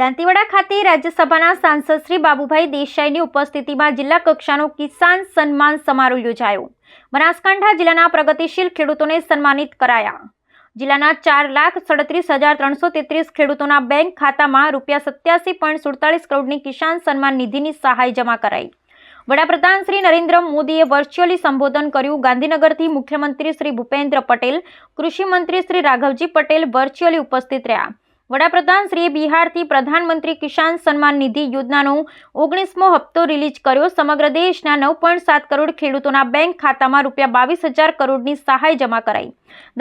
દાંતીવાડા ખાતે રાજ્યસભાના સાંસદ શ્રી બાબુભાઈ દેસાઈની ઉપસ્થિતિમાં જિલ્લા કક્ષાનો કિસાન સન્માન સમારોહ યોજાયો. બનાસકાંઠા જિલ્લાના પ્રગતિશીલ ખેડૂતોને સન્માનિત કરાયા. જિલ્લાના ચાર લાખ સડત્રીસ હજાર ત્રણસો તેત્રીસ ખેડૂતોના બેંક ખાતામાં રૂપિયા સત્યાસી પોઈન્ટ સુડતાલીસ કરોડની કિસાન સન્માન નિધિની સહાય જમા કરાઈ. વડાપ્રધાન શ્રી નરેન્દ્ર મોદીએ વર્ચ્યુઅલી સંબોધન કર્યું. ગાંધીનગરથી મુખ્યમંત્રી શ્રી ભૂપેન્દ્ર પટેલ કૃષિ મંત્રી શ્રી રાઘવજી પટેલ વર્ચ્યુઅલી ઉપસ્થિત રહ્યા. વડાપ્રધાન શ્રીએ બિહારથી પ્રધાનમંત્રી કિસાન સન્માન નિધિ યોજનાનો ઓગણીસમો હપ્તો રિલીઝ કર્યો. સમગ્ર દેશના નવ સાત કરોડ ખેડૂતોના બેંક ખાતામાં રૂપિયા બાવીસ હજાર કરોડની સહાય જમા કરાઈ.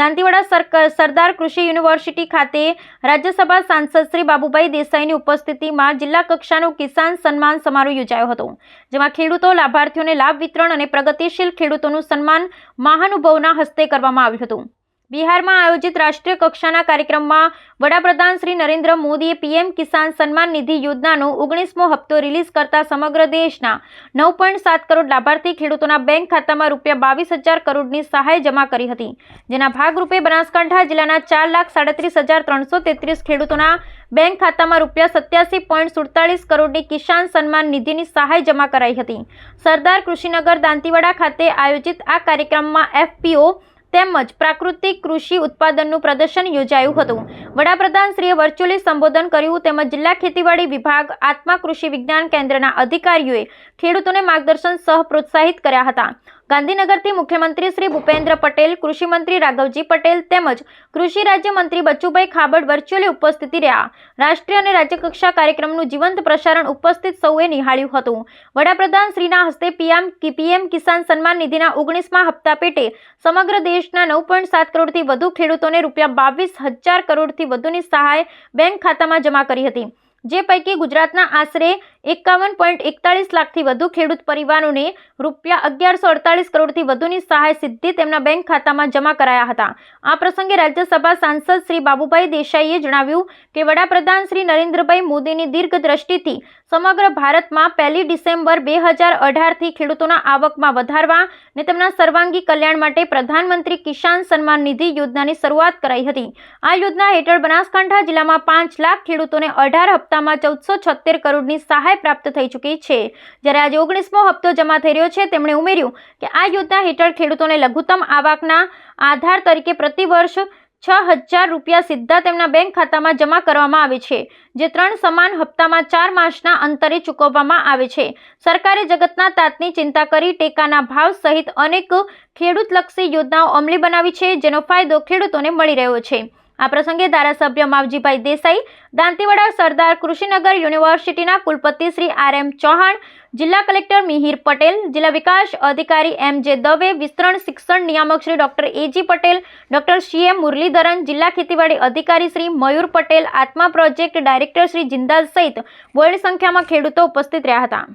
દાંતીવાડા સરદાર કૃષિ યુનિવર્સિટી ખાતે રાજ્યસભા સાંસદ શ્રી બાબુભાઈ દેસાઈની ઉપસ્થિતિમાં જિલ્લા કક્ષાનો કિસાન સન્માન સમારોહ યોજાયો હતો, જેમાં ખેડૂતો, લાભાર્થીઓને લાભ વિતરણ અને પ્રગતિશીલ ખેડૂતોનું સન્માન મહાનુભાવના હસ્તે કરવામાં આવ્યું હતું. બિહારમાં આયોજિત રાષ્ટ્રીય કક્ષાના કાર્યક્રમમાં વડાપ્રધાન શ્રી નરેન્દ્ર મોદીએ પીએમ કિસાન સન્માન નિધિ યોજનાનો ઓગણીસમો હપ્તો રિલીઝ કરતા સમગ્ર દેશના નવ પોઈન્ટ સાત કરોડ લાભાર્થી ખેડૂતોના બેંક ખાતામાં રૂપિયા બાવીસ હજાર કરોડની સહાય જમા કરી હતી. જેના ભાગરૂપે બનાસકાંઠા જિલ્લાના ચાર લાખ સાડત્રીસ હજાર ત્રણસો તેત્રીસ ખેડૂતોના બેંક ખાતામાં રૂપિયા સત્યાસી પોઈન્ટ સુડતાલીસ કરોડની કિસાન સન્માન નિધિની સહાય જમા કરાઈ હતી. સરદાર કૃષિનગર દાંતીવાડા ખાતે આયોજિત આ કાર્યક્રમમાં એફપીઓ તેમજ પ્રાકૃતિક કૃષિ ઉત્પાદનનું પ્રદર્શન યોજાયું હતું. વડાપ્રધાન શ્રીએ વર્ચ્યુઅલી સંબોધન કર્યું તેમજ જિલ્લા ખેતીવાડી વિભાગ, આત્મા કૃષિ વિજ્ઞાન કેન્દ્રના અધિકારીઓએ ખેડૂતોને માર્ગદર્શન સહ પ્રોત્સાહિત કર્યા હતા. ગાંધીનગરથી મુખ્યમંત્રી શ્રી ભૂપેન્દ્ર પટેલ, કૃષિમંત્રી રાઘવજી પટેલ તેમજ કૃષિ રાજ્યમંત્રી બચુભાઈ ખાબડ વર્ચ્યુઅલી ઉપસ્થિતિ રહ્યા. રાષ્ટ્રીય અને રાજ્યકક્ષા કાર્યક્રમનું જીવંત પ્રસારણ ઉપસ્થિત સૌએ નિહાળ્યું હતું. વડાપ્રધાન શ્રીના હસ્તે પીએમ પીએમ કિસાન સન્માન નિધિના ઓગણીસમા હપ્તા પેટે સમગ્ર દેશના નવ પોઈન્ટ સાત કરોડથી વધુ ખેડૂતોને રૂપિયા બાવીસ હજાર કરોડથી વધુની સહાય બેંક ખાતામાં જમા કરી હતી. જે પૈકી ગુજરાતના આશરે એકાવન પોઈન્ટ એકતાળીસ લાખથી વધુ ખેડૂત પરિવારોને રૂપિયા અગિયારસો અડતાલીસ કરોડથી વધુની સહાય સીધી તેમના બેંક ખાતામાં જમા કરાયા હતા. આ પ્રસંગે રાજ્યસભા સાંસદ શ્રી બાબુભાઈ દેસાઈએ જણાવ્યું કે વડાપ્રધાન શ્રી નરેન્દ્રભાઈ મોદીની દીર્ઘ દ્રષ્ટિથી સમગ્ર ભારતમાં પહેલી ડિસેમ્બર બે હજાર અઢારથી ખેડૂતોના આવકમાં વધારવા અને તેમના સર્વાંગી કલ્યાણ માટે પ્રધાનમંત્રી કિસાન સન્માન નિધિ યોજનાની શરૂઆત કરાઈ હતી. આ યોજના હેઠળ બનાસકાંઠા જિલ્લામાં પાંચ લાખ ખેડૂતોને અઢાર હપ્તામાં ચૌદસો છોતેર કરોડની સહાય પ્રાપ્ત થઈ ચૂકી છે. જ્યારે આજે ઓગણીસમો હપ્તો જમા થઈ રહ્યો છે, તેમણે ઉમેર્યું કે આ યોજના હેઠળ ખેડૂતોને લઘુત્તમ આવકના આધાર તરીકે પ્રતિ વર્ષ છ હજાર રૂપિયા સીધા તેમના બેંક ખાતામાં જમા કરવામાં આવે છે, જે ત્રણ સમાન હપ્તામાં ચાર માસના અંતરે ચૂકવવામાં આવે છે. સરકારે જગતના તાતની ચિંતા કરી ટેકાના ભાવ સહિત અનેક ખેડૂતલક્ષી યોજનાઓ અમલી બનાવી છે, જેનો ફાયદો ખેડૂતોને મળી રહ્યો છે. આ પ્રસંગે ધારાસભ્ય માવજીભાઈ દેસાઈ, દાંતીવાડા સરદાર કૃષિનગર યુનિવર્સિટીના કુલપતિ શ્રી આર એમ ચૌહાણ, જિલ્લા કલેક્ટર મિહિર પટેલ, જિલ્લા વિકાસ અધિકારી એમ જે દવે, વિસ્તરણ શિક્ષણ નિયામક Shri doctor AG Patel, doctor C M Muralidharan, જિલ્લા ખેતીવાડી અધિકારી શ્રી મયુર પટેલ, આત્મા પ્રોજેક્ટ ડાયરેક્ટર શ્રી જિંદાલ સહિત બોર્ડ સંખ્યામાં ખેડૂતો ઉપસ્થિત રહ્યા હતા.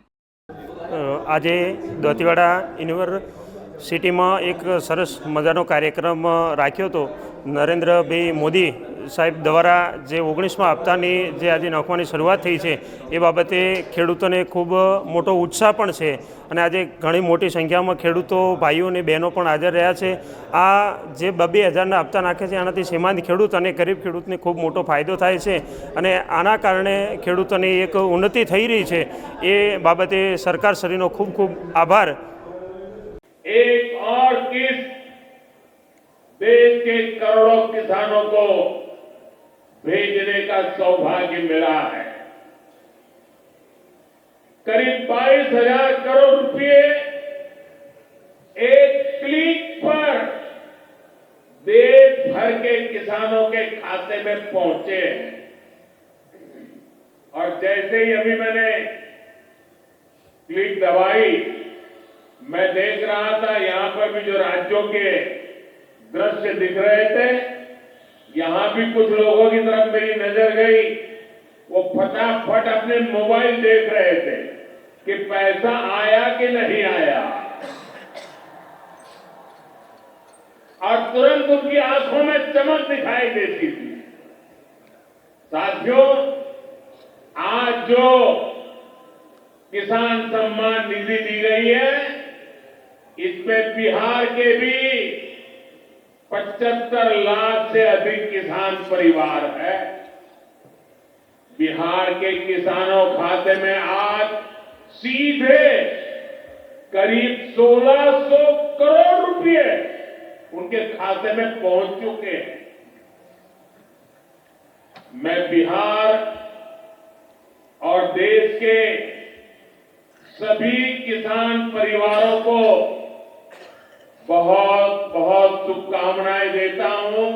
આજે દોતીવાડા યુનિવર્સિટીમાં એક સરસ મજાનો કાર્યક્રમ રાખ્યો હતો. નરેન્દ્રભાઈ મોદી સાહેબ દ્વારા જે ઓગણીસમાં હપ્તાની જે આજે નાખવાની શરૂઆત થઈ છે, એ બાબતે ખેડૂતોને ખૂબ મોટો ઉત્સાહ પણ છે અને આજે ઘણી મોટી સંખ્યામાં ખેડૂતો, ભાઈઓ અને બહેનો પણ હાજર રહ્યા છે. આ જે બબે હજારના હપ્તા નાખે છે, આનાથી સીમાંત ખેડૂત અને ગરીબ ખેડૂતને ખૂબ મોટો ફાયદો થાય છે અને આના કારણે ખેડૂતોની એક ઉન્નતિ થઈ રહી છે, એ બાબતે સરકારશ્રીનો ખૂબ ખૂબ આભાર. એક देश के करोड़ों किसानों को भेजने का सौभाग्य मिला है। करीब बाईस हज़ार करोड़ रुपए एक क्लिक पर देश भर के किसानों के खाते में पहुँचे हैं। और जैसे ही अभी मैंने क्लिक दबाई, मैं देख रहा था यहाँ पर भी जो राज्यों के दृश्य दिख रहे थे, यहाँ भी कुछ लोगों की तरफ़ मेरी नज़र गई। वो फटाफट अपने मोबाइल देख रहे थे कि पैसा आया कि नहीं आया। और तुरंत उनकी आँखों में चमक दिखाई देती थी। साथियों, आज जो किसान सम्मान निधि दी गई है इसमें बिहार के भी 75 लाख से अधिक किसान परिवार है। बिहार के किसानों खाते में आज सीधे करीब 1600 करोड़ रुपए उनके खाते में पहुँच चुके हैं। मैं बिहार और देश के सभी किसान परिवारों को बहुत बहुत शुभकामनाएं देता हूं